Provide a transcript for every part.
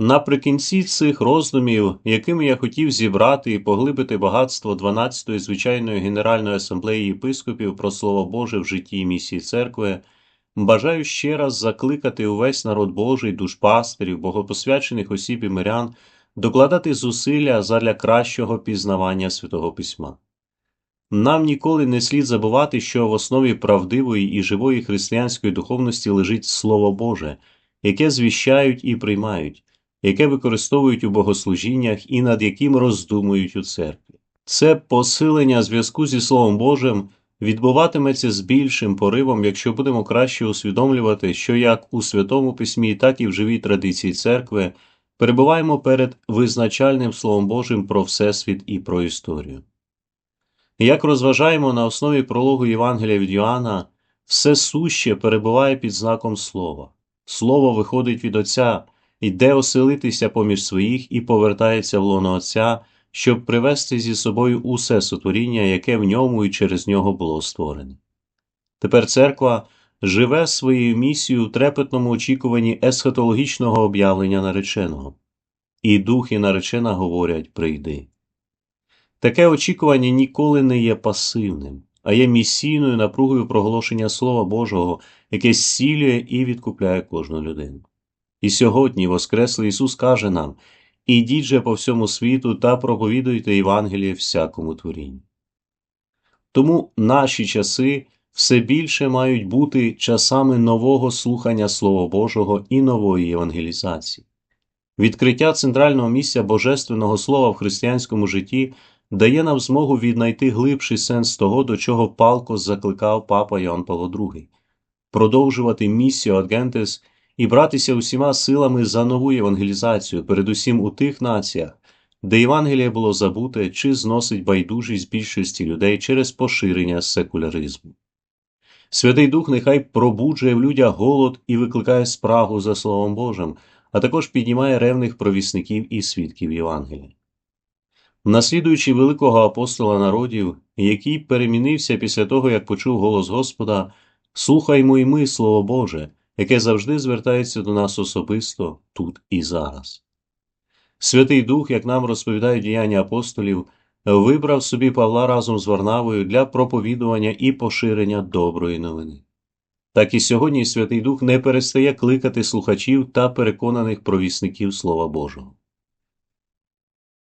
Наприкінці цих роздумів, якими я хотів зібрати і поглибити багатство 12-ї звичайної Генеральної асамблеї єпископів про Слово Боже в житті і місії церкви, бажаю ще раз закликати увесь народ Божий, душпастерів, богопосвячених осіб і мирян докладати зусилля задля кращого пізнавання Святого Письма. Нам ніколи не слід забувати, що в основі правдивої і живої християнської духовності лежить Слово Боже, яке звіщають і приймають, яке використовують у богослужіннях і над яким роздумують у церкві. Це посилення зв'язку зі Словом Божим відбуватиметься з більшим поривом, якщо будемо краще усвідомлювати, що як у Святому Письмі, так і в живій традиції церкви перебуваємо перед визначальним Словом Божим про Всесвіт і про історію. Як розважаємо на основі прологу Євангелія від Йоанна, все суще перебуває під знаком Слова. Слово виходить від Отця, йде оселитися поміж своїх і повертається в лоно Отця, щоб привести зі собою усе сотворіння, яке в ньому і через нього було створене. Тепер церква живе своєю місією у трепетному очікуванні есхатологічного об'явлення нареченого. І дух і наречена говорять прийди. Таке очікування ніколи не є пасивним, а є місійною напругою проголошення Слова Божого, яке зцілює і відкупляє кожну людину. І сьогодні Воскреслий Ісус каже нам Ідіть же по всьому світу та проповідуйте Євангеліє всякому творінню. Тому наші часи все більше мають бути часами нового слухання Слова Божого і нової євангелізації. Відкриття центрального місця Божественного Слова в християнському житті дає нам змогу віднайти глибший сенс того, до чого палко закликав папа Йоанн Павло II, продовжувати місію Адгентес і братися усіма силами за нову євангелізацію, передусім у тих націях, де Євангеліє було забуте чи зносить байдужість більшості людей через поширення секуляризму. Святий Дух нехай пробуджує в людях голод і викликає спрагу за Словом Божим, а також піднімає ревних провісників і свідків Євангелія. Наслідуючи великого апостола народів, який перемінився після того, як почув голос Господа, слухаймо й ми Слово Боже, яке завжди звертається до нас особисто тут і зараз. Святий Дух, як нам розповідають діяння апостолів, вибрав собі Павла разом з Варнавою для проповідування і поширення доброї новини. Так і сьогодні Святий Дух не перестає кликати слухачів та переконаних провісників Слова Божого.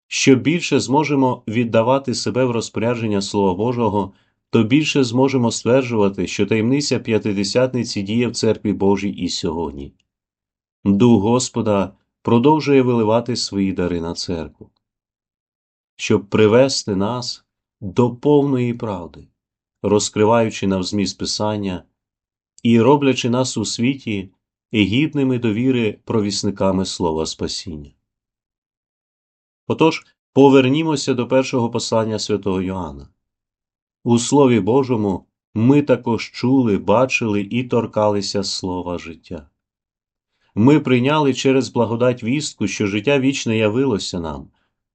Що більше зможемо віддавати себе в розпорядження Слова Божого, то більше зможемо стверджувати, що таємниця п'ятидесятниці діє в церкві Божій і сьогодні. Дух Господа продовжує виливати свої дари на церкву, щоб привести нас до повної правди, розкриваючи нам зміст Писання і роблячи нас у світі гідними довіри провісниками Слова Спасіння. Отож, повернімося до першого послання святого Йоанна. У Слові Божому ми також чули, бачили і торкалися слова життя. Ми прийняли через благодать вістку, що життя вічне явилося нам,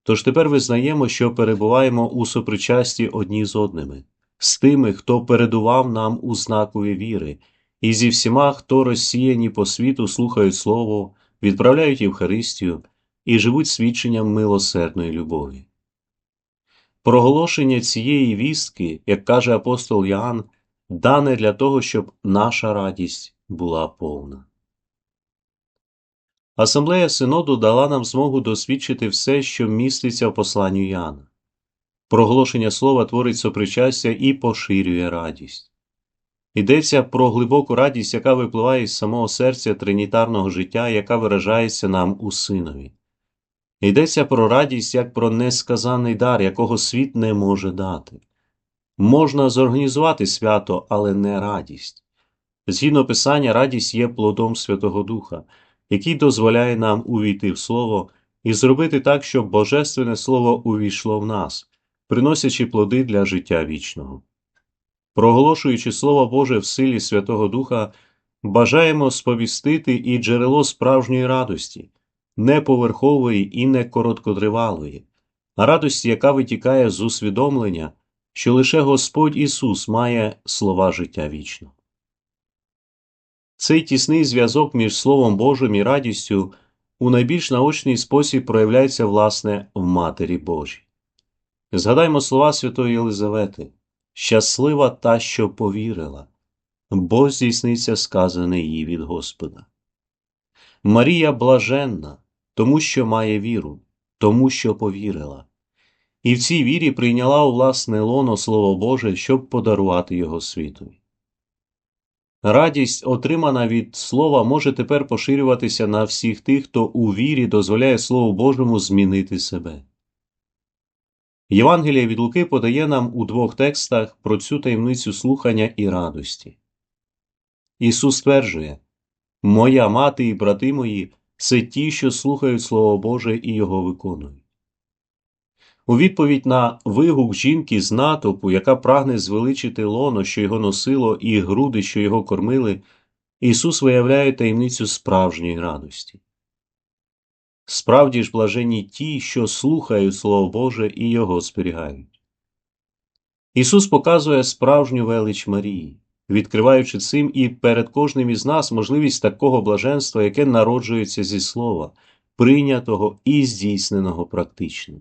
тож тепер визнаємо, що перебуваємо у сопричасті одні з одними, з тими, хто передував нам у знакові віри, і зі всіма, хто розсіяні по світу слухають Слово, відправляють Євхаристію і живуть свідченням милосердної любові. Проголошення цієї вістки, як каже апостол Ян, дане для того, щоб наша радість була повна. Асамблея Синоду дала нам змогу досвідчити все, що міститься в посланню Яна. Проголошення слова творить сопричастя і поширює радість. Йдеться про глибоку радість, яка випливає з самого серця тринітарного життя, яка виражається нам у синові. Йдеться про радість як про несказаний дар, якого світ не може дати. Можна зорганізувати свято, але не радість. Згідно писання, радість є плодом Святого Духа, який дозволяє нам увійти в Слово і зробити так, щоб Божественне Слово увійшло в нас, приносячи плоди для життя вічного. Проголошуючи Слово Боже в силі Святого Духа, бажаємо сповістити і джерело справжньої радості не поверхової і не короткотривалої, а радості, яка витікає з усвідомлення, що лише Господь Ісус має слова життя вічно. Цей тісний зв'язок між Словом Божим і радістю у найбільш наочний спосіб проявляється, власне, в Матері Божій. Згадаймо слова святої Єлизавети щаслива та, що повірила, бо здійсниться сказане їй від Господа. Марія блаженна, тому що має віру, тому що повірила, і в цій вірі прийняла у власне лоно Слово Боже, щоб подарувати його світові. Радість, отримана від Слова, може тепер поширюватися на всіх тих, хто у вірі дозволяє Слову Божому змінити себе. Євангеліє від Луки подає нам у двох текстах про цю таємницю слухання і радості. Ісус стверджує Моя мати і брати мої це ті, що слухають Слово Боже і його виконують. У відповідь на вигук жінки з натовпу, яка прагне звеличити лоно, що його носило, і груди, що його кормили, Ісус виявляє таємницю справжньої радості. Справді ж блаженні ті, що слухають Слово Боже і його зберігають. Ісус показує справжню велич Марії, відкриваючи цим і перед кожним із нас можливість такого блаженства, яке народжується зі слова, прийнятого і здійсненого практично.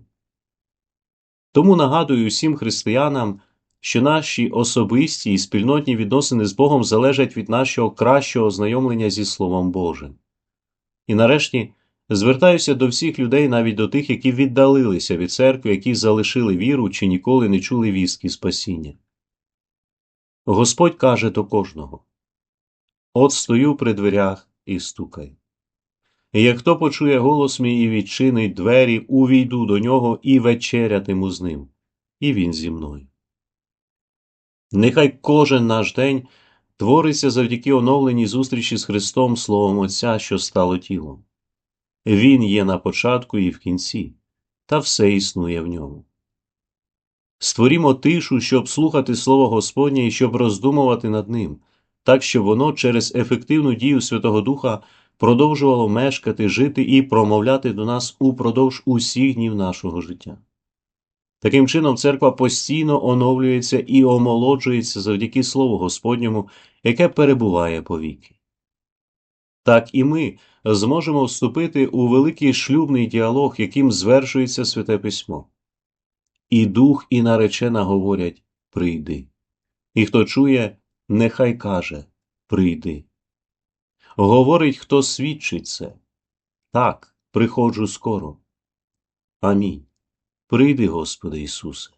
Тому нагадую усім християнам, що наші особисті і спільнотні відносини з Богом залежать від нашого кращого ознайомлення зі Словом Божим. І нарешті звертаюся до всіх людей, навіть до тих, які віддалилися від церкви, які залишили віру чи ніколи не чули вістки спасіння. Господь каже до кожного От стою при дверях і стукаю. І як хто почує голос мій і відчинить двері, увійду до нього і вечерятиму з ним, і він зі мною. Нехай кожен наш день твориться завдяки оновленій зустрічі з Христом Словом Отця, що стало тілом. Він є на початку і в кінці, та все існує в ньому. Створімо тишу, щоб слухати Слово Господнє і щоб роздумувати над ним, так щоб воно через ефективну дію Святого Духа продовжувало мешкати, жити і промовляти до нас упродовж усіх днів нашого життя. Таким чином, церква постійно оновлюється і омолоджується завдяки Слову Господньому, яке перебуває повіки. Так і ми зможемо вступити у великий шлюбний діалог, яким звершується Святе Письмо. І дух, і наречена говорять прийди. І хто чує, нехай каже прийди. Говорить, хто свідчить це. Так, приходжу скоро. Амінь. Прийди, Господи Ісусе.